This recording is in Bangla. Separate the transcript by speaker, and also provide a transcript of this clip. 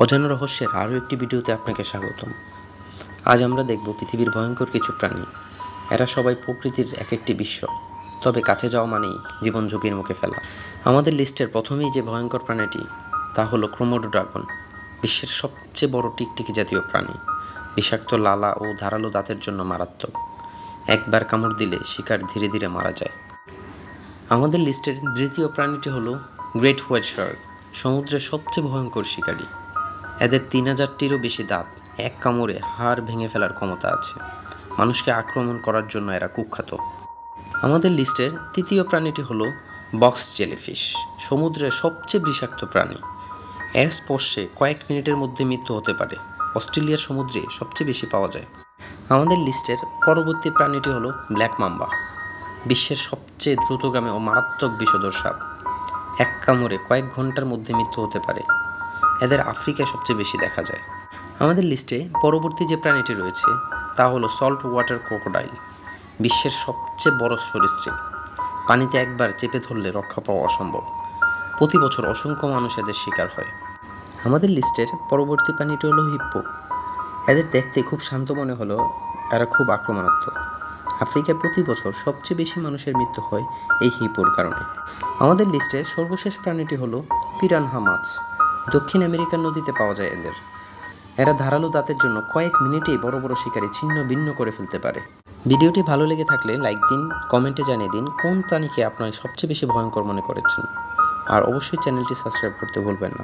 Speaker 1: অজানা রহস্যের আরও একটি ভিডিওতে আপনাকে স্বাগতম। আজ আমরা দেখব পৃথিবীর ভয়ঙ্কর কিছু প্রাণী। এরা সবাই প্রকৃতির এক একটি বিশ্ব। তবে কাছে যাওয়া মানেই জীবন ঝুঁকির মুখে ফেলা। আমাদের লিস্টের প্রথমেই যে ভয়ঙ্কর প্রাণীটি, তা হলো ক্রোমোডো ড্রাগন, বিশ্বের সবচেয়ে বড় টিকটিকি জাতীয় প্রাণী। বিষাক্ত লালা ও ধারালো দাঁতের জন্য মারাত্মক। একবার কামড় দিলে শিকার ধীরে ধীরে মারা যায়। আমাদের লিস্টের দ্বিতীয় প্রাণীটি হলো গ্রেট হোয়াইট শার্ক, সমুদ্রের সবচেয়ে ভয়ঙ্কর শিকারী। এদের তিন হাজারটিরও বেশি দাঁত এক কামড়ে হাড় ভেঙে ফেলার ক্ষমতা আছে। মানুষকে আক্রমণ করার জন্য এরা কুখ্যাত। আমাদের লিস্টের তৃতীয় প্রাণীটি হলো বক্স জেলিফিশ, সমুদ্রের সবচেয়ে বিষাক্ত প্রাণী। এর স্পর্শে কয়েক মিনিটের মধ্যে মৃত্যু হতে পারে। অস্ট্রেলিয়ার সমুদ্রে সবচেয়ে বেশি পাওয়া যায়। আমাদের লিস্টের পরবর্তী প্রাণীটি হলো ব্ল্যাক মাম্বা, বিশ্বের সবচেয়ে দ্রুতগামী ও মারাত্মক বিষধর সাপ। এক কামড়ে কয়েক ঘণ্টার মধ্যে মৃত্যু হতে পারে। এদের আফ্রিকায় সবচেয়ে বেশি দেখা যায়। আমাদের লিস্টে পরবর্তী যে প্রাণীটি রয়েছে, তা হলো সল্ট ওয়াটার ক্রোকোডাইল বিশ্বের সবচেয়ে বড় সরীসৃপ। পানিতে একবার চেপে ধরলে রক্ষা পাওয়া অসম্ভব। প্রতি বছর অসংখ্য মানুষ এদের শিকার হয়। আমাদের লিস্টের পরবর্তী প্রাণীটি হলো হিপ্পো। এদের দেখতে খুব শান্ত মনে হলেও এরা খুব আক্রমণাত্মক। আফ্রিকায় প্রতি বছর সবচেয়ে বেশি মানুষের মৃত্যু হয় এই হিপোর কারণে। আমাদের লিস্টের সর্বশেষ প্রাণীটি হলো পিরানহা মাছ। দক্ষিণ আমেরিকার নদীতে পাওয়া যায় এদের। এরা ধারালো দাঁতের জন্য কয়েক মিনিটেই বড় বড় শিকারে ছিন্ন ভিন্ন করে ফেলতে পারে। ভিডিওটি ভালো লেগে থাকলে লাইক দিন, কমেন্টে জানিয়ে দিন কোন প্রাণীকে আপনার সবচেয়ে বেশি ভয়ঙ্কর মনে করেছেন। আর অবশ্যই চ্যানেলটি সাবস্ক্রাইব করতে ভুলবেন না।